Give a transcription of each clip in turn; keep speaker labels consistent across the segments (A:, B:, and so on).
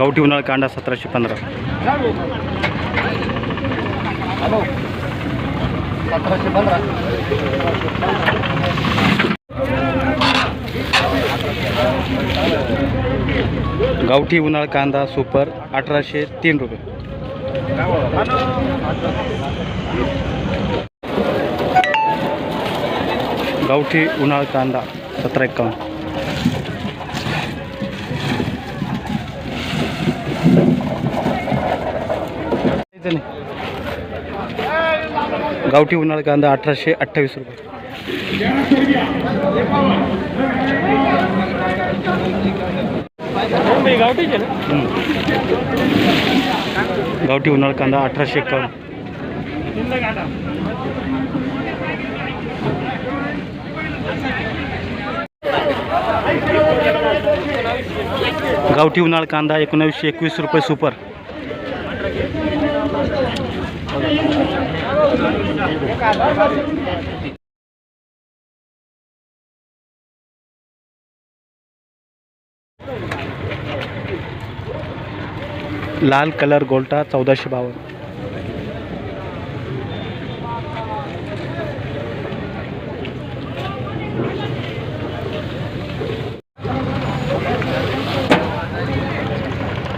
A: गावठी उन्हाळ कांदा सतराशे पंधरा.
B: सतराशे पंधरा
A: गावठी उन्हाळ कांदा सुपर अठराशे तीन रुपये. गावठी उन्हाळ कांदा सतरा एक्कावन्न गावठी उन्हाळ कांदा अठराशे अठ्ठावीस रुपये. गावठी उन्हाळ कांदा अठराशे एक्कावन्न. गावठी उन्हाळ कांदा एकोणावीसशे एकवीस रुपये सुपर. लाल कलर गोल्टा चौदाशे बावन्न.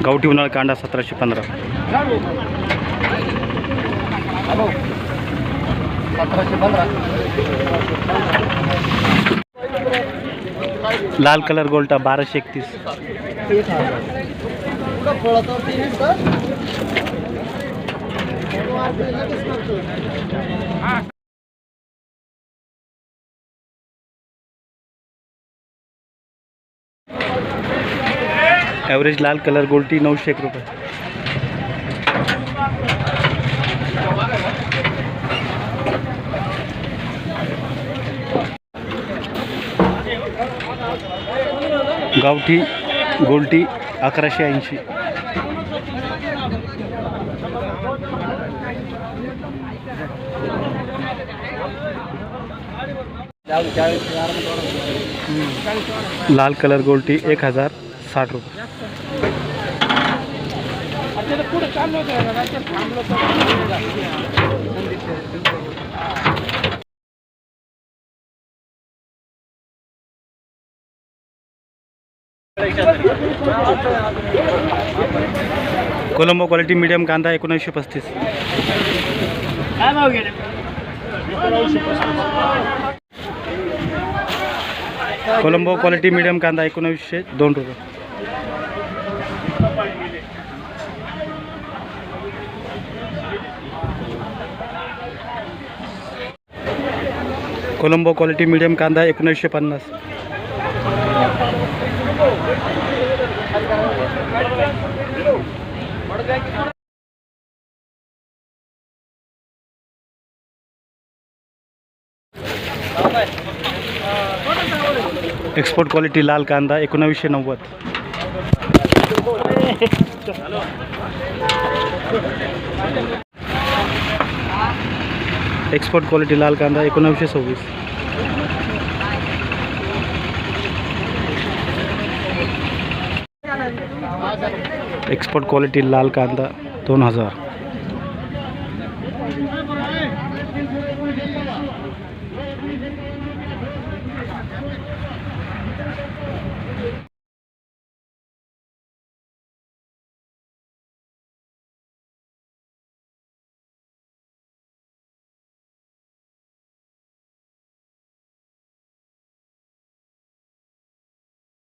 A: गावठी उन्हाळ कांडा सतराशे पंधरा
B: हॅलो सतराशे पंधरा.
A: लाल कलर गोल्टा बाराशे एकतीस. ॲव्हरेज लाल कलर गोल्टी नऊशे एक रुपये. गावठी गोल्टी अकराशे ऐंशी. लाल कलर गोलटी एक हजार साठ रुपये. कोलंबो क्वालिटी मीडियम कांदा एकोणीसशे पस्तीस. कोलंबो क्वालिटी मीडियम कांदा एकोणवीसशे दोन रुपये. कोलंबो क्वालिटी मीडियम कांदा एकोणीसशे पन्नास. एक्सपोर्ट क्वालिटी लाल कांदा एकोणावीसशे नव्वद. एक्सपोर्ट क्वालिटी लाल कांदा एकोणावीसशे सव्वीस. एक्सपोर्ट क्वालिटी लाल कांदा दोन हजार.